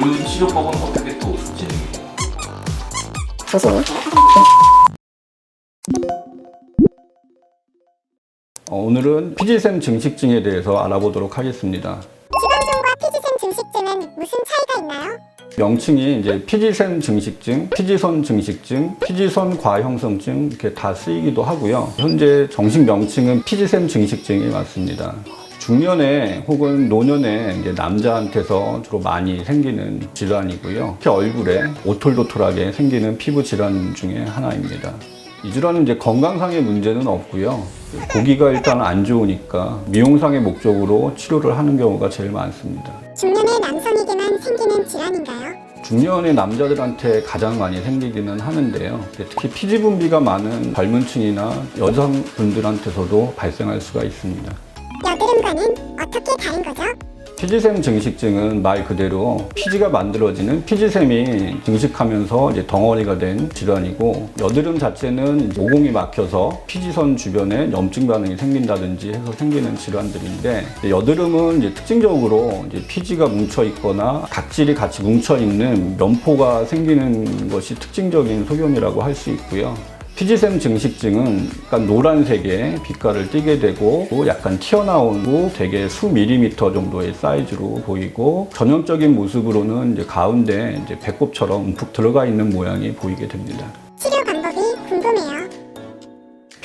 그 치료법은 어떻게 또? 교수님 어, 오늘은 피지샘 증식증에 대해서 알아보도록 하겠습니다. 지방증과 피지샘 증식증은 무슨 차이가 있나요? 명칭이 이제 피지샘 증식증, 피지선 증식증, 피지선 과형성증 이렇게 다 쓰이기도 하고요. 현재 정식 명칭은 피지샘 증식증이 맞습니다. 중년에 혹은 노년에 이제 남자한테서 주로 많이 생기는 질환이고요. 특히 얼굴에 오톨도톨하게 생기는 피부 질환 중에 하나입니다. 이 질환은 이제 건강상의 문제는 없고요. 보기가 일단 안 좋으니까 미용상의 목적으로 치료를 하는 경우가 제일 많습니다. 중년의 남성에게만 생기는 질환인가요? 중년의 남자들한테 가장 많이 생기기는 하는데요. 특히 피지 분비가 많은 젊은 층이나 여성분들한테서도 발생할 수가 있습니다. 여드름과는 어떻게 다른 거죠? 피지샘 증식증은 말 그대로 피지가 만들어지는 피지샘이 증식하면서 이제 덩어리가 된 질환이고 여드름 자체는 모공이 막혀서 피지선 주변에 염증 반응이 생긴다든지 해서 생기는 질환들인데 여드름은 이제 특징적으로 이제 피지가 뭉쳐 있거나 각질이 같이 뭉쳐 있는 면포가 생기는 것이 특징적인 소견이라고 할 수 있고요. 피지샘 증식증은 약간 노란색의 빛깔을 띠게 되고 약간 튀어나오고 되게 수 밀리미터 정도의 사이즈로 보이고 전형적인 모습으로는 이제 가운데 이제 배꼽처럼 움푹 들어가 있는 모양이 보이게 됩니다.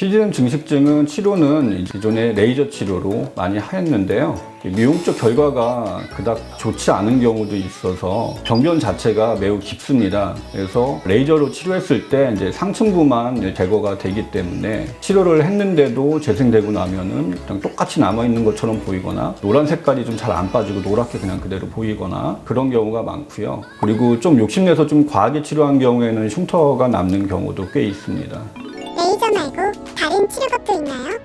피지샘 증식증은 치료는 기존에 레이저 치료로 많이 하였는데요. 미용적 결과가 그닥 좋지 않은 경우도 있어서 병변 자체가 매우 깊습니다. 그래서 레이저로 치료했을 때 이제 상층부만 제거가 되기 때문에 치료를 했는데도 재생되고 나면은 그냥 똑같이 남아 있는 것처럼 보이거나 노란 색깔이 좀 잘 안 빠지고 노랗게 그냥 그대로 보이거나 그런 경우가 많고요. 그리고 좀 욕심내서 좀 과하게 치료한 경우에는 흉터가 남는 경우도 꽤 있습니다. 말고 다른 치료법도 있나요?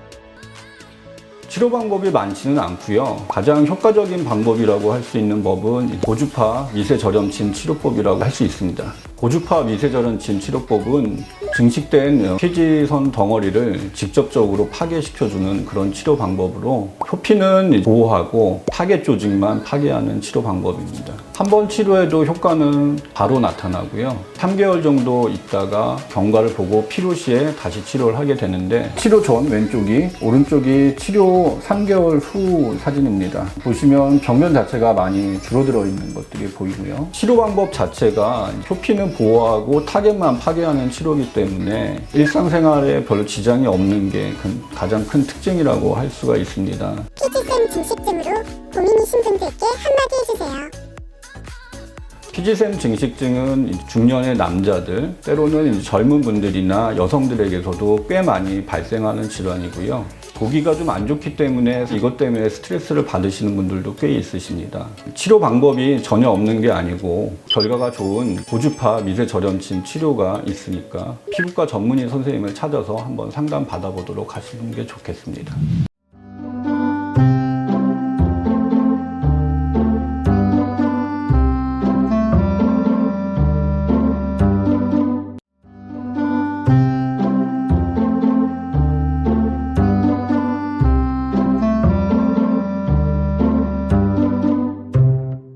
치료 방법이 많지는 않고요. 가장 효과적인 방법이라고 할 수 있는 법은 고주파 미세 저렴침 치료법이라고 할 수 있습니다. 고주파 미세 저렴침 치료법은 증식된 피지선 덩어리를 직접적으로 파괴시켜주는 그런 치료 방법으로 표피는 보호하고 타겟 조직만 파괴하는 치료 방법입니다. 한 번 치료해도 효과는 바로 나타나고요. 3개월 정도 있다가 경과를 보고 필요 시에 다시 치료를 하게 되는데 치료 전 왼쪽이 오른쪽이 치료 3개월 후 사진입니다. 보시면 병면 자체가 많이 줄어들어 있는 것들이 보이고요. 치료 방법 자체가 표피는 보호하고 타겟만 파괴하는 치료이기 때문에 일상생활에 별로 지장이 없는 게 큰- 가장 큰 특징이라고 할 수가 있습니다. 피지샘 증식증으로 고민이신 분들께 한마디 해주세요. 피지샘 증식증은 중년의 남자들, 때로는 젊은 분들이나 여성들에게서도 꽤 많이 발생하는 질환이고요. 보기가 좀 안 좋기 때문에 이것 때문에 스트레스를 받으시는 분들도 꽤 있으십니다. 치료 방법이 전혀 없는 게 아니고 결과가 좋은 고주파 미세 저렴침 치료가 있으니까 피부과 전문의 선생님을 찾아서 한번 상담 받아보도록 하시는 게 좋겠습니다.